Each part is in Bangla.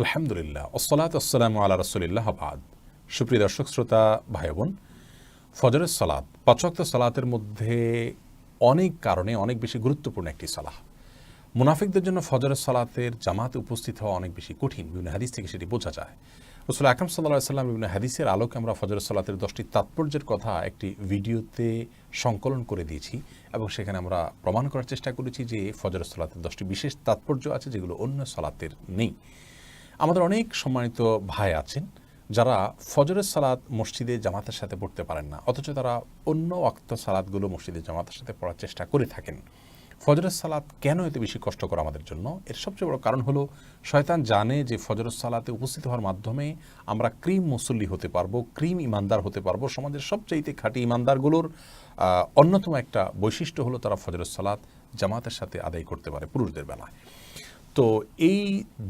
আলহামদুলিল্লাহ ওসলাত আসসালাম আল্লাহ রসুলিল্লাহ বাদ। সুপ্রিয় দর্শক, শ্রোতা ভাই বোন ফজরের সালাত পাচক্ত সালাতের মধ্যে অনেক কারণে অনেক বেশি গুরুত্বপূর্ণ একটি সালাহ। মুনাফিকদের জন্য ফজরের সালাতের জামাতে উপস্থিত হওয়া অনেক বেশি কঠিন, বিভিন্ন হাদিস থেকে সেটি বোঝা যায়। রসুল আকরম সাল্লাহ সাল্লাম বিভিন্ন হাদিসের আলোকে আমরা ফজরের সালাতের দশটি তাৎপর্যের কথা একটি ভিডিওতে সংকলন করে দিয়েছি এবং সেখানে আমরা প্রমাণ করার চেষ্টা করেছি যে ফজরের সালাতের দশটি বিশেষ তাৎপর্য আছে যেগুলো অন্য সালাতের নেই। আমাদের অনেক সম্মানিত ভাই আছেন যারা ফজরের সালাদ মসজিদে জামাতের সাথে পড়তে পারেন না, অথচ তারা অন্য অক্ত সালাদগুলো মসজিদে জামাতের সাথে পড়ার চেষ্টা করে থাকেন। ফজরের সালাদ কেন এত বেশি কষ্টকর আমাদের জন্য? এর সবচেয়ে বড় কারণ হলো, শয়তান জানে যে ফজরের সালাতে উপস্থিত হওয়ার মাধ্যমে আমরা ক্রিম মুসল্লি হতে পারব, ক্রিম ইমানদার হতে পারব। সমাজের সবচাইতে খাঁটি ইমানদারগুলোর অন্যতম একটা বৈশিষ্ট্য হলো তারা ফজরের সালাত জামাতের সাথে আদায় করতে পারে পুরুষদের বেলায়। তো এই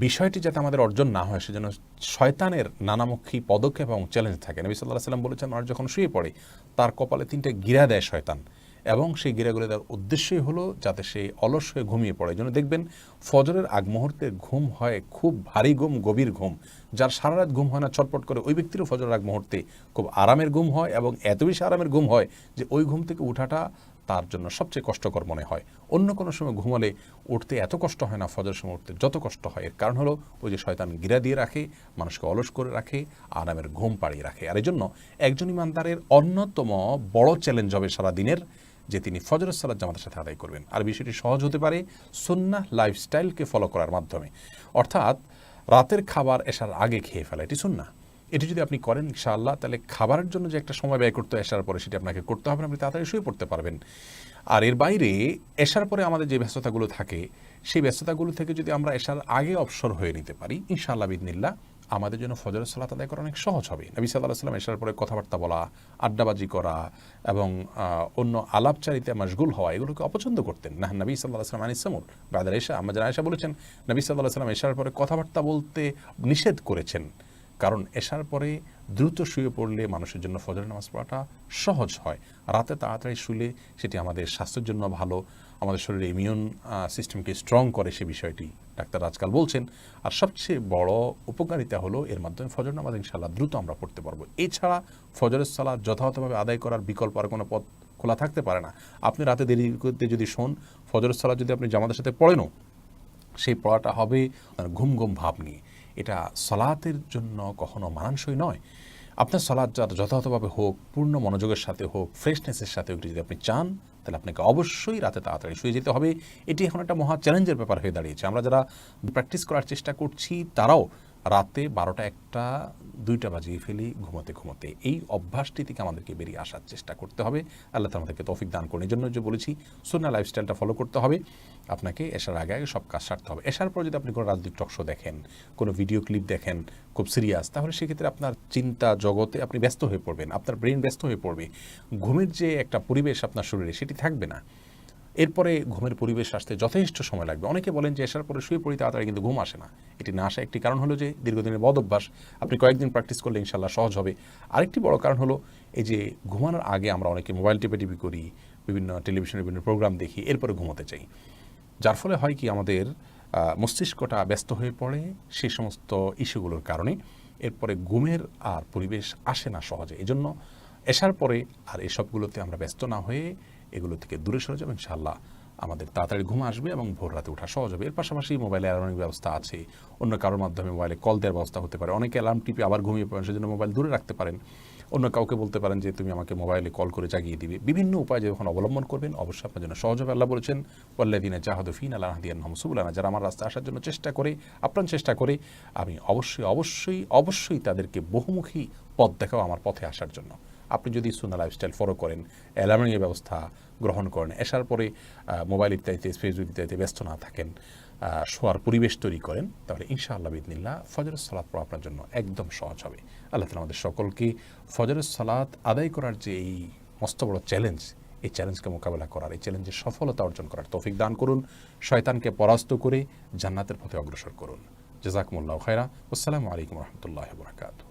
বিষয়টি যাতে আমাদের অর্জন না হয়, সেজন্য শয়তানের নানামুখী পদক্ষেপ এবং চ্যালেঞ্জ থাকে। নবী সাল্লাহ সাল্লাম বলেছেন মানুষ যখন শুয়ে পড়ে, তার কপালে তিনটে গিরা দেয় শয়তান এবং সেই গিরাগুলি দেওয়ার উদ্দেশ্যই হলো যাতে সে অলস হয়ে ঘুমিয়ে পড়ে। জন্য দেখবেন, ফজরের আগ মুহূর্তে ঘুম হয় খুব ভারী ঘুম, গভীর ঘুম। যার সারা রাত ঘুম হয় না ছটপট করে ওই ব্যক্তিরও ফজর আগ মুহূর্তে খুব আরামের ঘুম হয় এবং এত বেশি আরামের ঘুম হয় যে ওই ঘুম থেকে উঠাটা তার জন্য সবচেয়ে কষ্টকর মনে হয়। অন্য কোনো সময় ঘুমালে উঠতে এত কষ্ট হয় না ফজর সময় উঠতে, যত কষ্ট হয়। এর কারণ হলো ওই যে শয়তান গিরা দিয়ে রাখে, মানুষকে অলস করে রাখে, আরামের ঘুম পাড়িয়ে রাখে। আর এই জন্য একজন ইমানদারের অন্যতম বড় চ্যালেঞ্জ হবে সারা দিনের যে তিনি ফজর সালাদ জামাতের সাথে আদায় করবেন। আর বিষয়টি সহজ হতে পারে সুন্নাহ লাইফস্টাইলকে ফলো করার মাধ্যমে। অর্থাৎ রাতের খাবার এসার আগে খেয়ে ফেলা, এটি শুন না এটি যদি আপনি করেন, ইনশাআল্লাহ, তাহলে খাবারের জন্য যে একটা সময় ব্যয় করতে আসার পরে সেটি আপনাকে করতে হবে, আপনি তাড়াতাড়ি শুয়ে পড়তে পারবেন। আর এর বাইরে, এসার পরে আমাদের যে ব্যস্ততাগুলো থাকে, সেই ব্যস্ততাগুলো থেকে যদি আমরা এসার আগে অবসর হয়ে নিতে পারি, ইনশাআল্লাহ বিদিনিল্লা আমাদের জন্য ফজরের সালাত আদায় করা অনেক সহজ হবে। নবী সাল্লাহ সাল্লাম এসার পরে কথাবার্তা বলা, আড্ডাবাজি করা এবং অন্য আলাপচারিতে মশগুল হওয়া, এগুলোকে অপছন্দ করতেন না। নবী সাল্লাহ সাল্লাম আনিসামুল বাদার এসা আমাদের আয়সা বলেছেন, নবী সাল্লাহ সাল্লাম এসার পরে কথাবার্তা বলতে নিষেধ করেছেন। কারণ এসার পরে দ্রুত শুয়ে পড়লে মানুষের জন্য ফজর নামাজ পড়াটা সহজ হয়। রাতে তাড়াতাড়ি শুলে সেটি আমাদের স্বাস্থ্যের জন্য ভালো, আমাদের শরীরে ইমিউন সিস্টেমকে স্ট্রং করে সে বিষয়টি ডাক্তার আজকাল বলছেন। আর সবচেয়ে বড় উপকারিতা হলো এর মাধ্যমে ফজর নামাজ ইনশাল্লাহ দ্রুত আমরা পড়তে পারব। এছাড়া ফজরের সালাদ যথাযথভাবে আদায় করার বিকল্প আর কোনো পথ খোলা থাকতে পারে না। আপনি রাতে দেরি করতে যদি শোন, ফজরের সালাদ যদি আপনি জামাতের সাথে পড়েনও, সেই পড়াটা হবে ঘুম ঘুম ভাব নিয়ে। এটা সলাতের জন্য কখনো মানানসই নয়। আপনার সলাদ যথাযথভাবে হোক, পূর্ণ মনোযোগের সাথে হোক ফ্রেশনেসের সাথে হোক, যদি আপনি চান, তাহলে আপনাকে অবশ্যই রাতে তাড়াতাড়ি শুয়ে যেতে হবে। এটি এখন একটা মহা চ্যালেঞ্জের ব্যাপার হয়ে দাঁড়িয়েছে। আমরা যারা প্র্যাকটিস করার চেষ্টা করছি, তারাও রাতে বারোটা একটা, দুইটা বাজিয়ে ফেলি ঘুমোতে ঘুমোতে। এই অভ্যাসটি থেকে আমাদেরকে বেরিয়ে আসার চেষ্টা করতে হবে। আল্লাহ আমাদেরকে তৌফিক দান করুন। এই জন্য যে বলেছি সুন্না লাইফস্টাইলটা ফলো করতে হবে। আপনাকে এসার আগে আগে সব কাজ সারতে হবে। এসার পর যদি আপনি কোনো রাজনৈতিক টক শো দেখেন, কোনো ভিডিও ক্লিপ দেখেন, খুব সিরিয়াস তাহলে সেক্ষেত্রে আপনার চিন্তা জগতে আপনি ব্যস্ত হয়ে পড়বেন। আপনার ব্রেন ব্যস্ত হয়ে পড়বে। ঘুমের যে একটা পরিবেশ আপনার শরীরে, সেটি থাকবে না। এরপরে ঘুমের পরিবেশ আসতে যথেষ্ট সময় লাগবে। অনেকে বলেন যে এসার পরে শুয়ে পড়ি তাড়াতাড়ি কিন্তু ঘুম আসে না। এটি না আসা একটি কারণ হলো যে দীর্ঘদিনের বদ অভ্যাস। আপনি কয়েকদিন প্র্যাকটিস করলে ইনশাল্লাহ সহজ হবে। আরেকটি বড় কারণ হলো এই যে ঘুমানোর আগে আমরা অনেকে মোবাইল টিপে টিপি করি, বিভিন্ন টেলিভিশনের বিভিন্ন প্রোগ্রাম দেখি, এরপরে ঘুমোতে চাই। যার ফলে হয় কি আমাদের মস্তিষ্কটা ব্যস্ত হয়ে পড়ে সেই সমস্ত ইস্যুগুলোর কারণে। এরপরে ঘুমের আর পরিবেশ আসে না সহজে। এজন্য এসার পরে আর এসবগুলোতে আমরা ব্যস্ত না হয়ে এগুলো থেকে দূরে সরে যাব ইনশাআল্লাহ আমাদের তাড়াতাড়ি ঘুম আসবে এবং ভোর রাতে ওঠা সহজ হবে। এর পাশাপাশি মোবাইলে অ্যালার্মিং ব্যবস্থা আছে, অন্য কারোর মাধ্যমে মোবাইলে কল দেওয়ার ব্যবস্থা হতে পারে। অনেকে অ্যালার্ম টিপে আবার ঘুমিয়ে পড়েন, সেজন্য মোবাইল দূরে রাখতে পারেন। অন্য কাউকে বলতে পারেন যে, তুমি আমাকে মোবাইলে কল করে জাগিয়ে দিবে। বিভিন্ন উপায় যখন অবলম্বন করবেন, অবশ্যই আপনার জন্য সহজ হবে। আল্লাহ বলেছেন ওয়াল্লাদিনা জাহাদুফিন আল্লাহ দিয়ান হামসুবুল্লানা যারা আমার রাস্তায় আসার জন্য চেষ্টা করে, আপ্রাণ চেষ্টা করে, আমি অবশ্যই অবশ্যই অবশ্যই তাদেরকে বহুমুখী পথ দেখাও আমার পথে আসার জন্য। আপনি যদি সুন্না লাইফস্টাইল ফলো করেন অ্যালার্মিংয়ের ব্যবস্থা গ্রহণ করেন, এসার পরে মোবাইল ইত্যাদিতে ফেসবুক ইত্যাদিতে ব্যস্ত না থাকেন শোয়ার পরিবেশ তৈরি করেন, তাহলে ইনশাআল্লাহ বিদিনিল্লাহ ফজরের সালাত পড়া আপনার জন্য একদম সহজ হবে। আল্লাহ তালা আমাদের সকলকে ফজরের সালাত আদায় করার যে এই মস্ত বড় চ্যালেঞ্জ এই চ্যালেঞ্জকে মোকাবেলা করার, এই চ্যালেঞ্জের সফলতা অর্জন করার তৌফিক দান করুন, শয়তানকে পরাস্ত করে জান্নাতের পথে অগ্রসর করুন। জাজাকুমুল্লাহ খায়রা আসসালামু আলাইকুম রহমতুল্লাহ বরাকাতু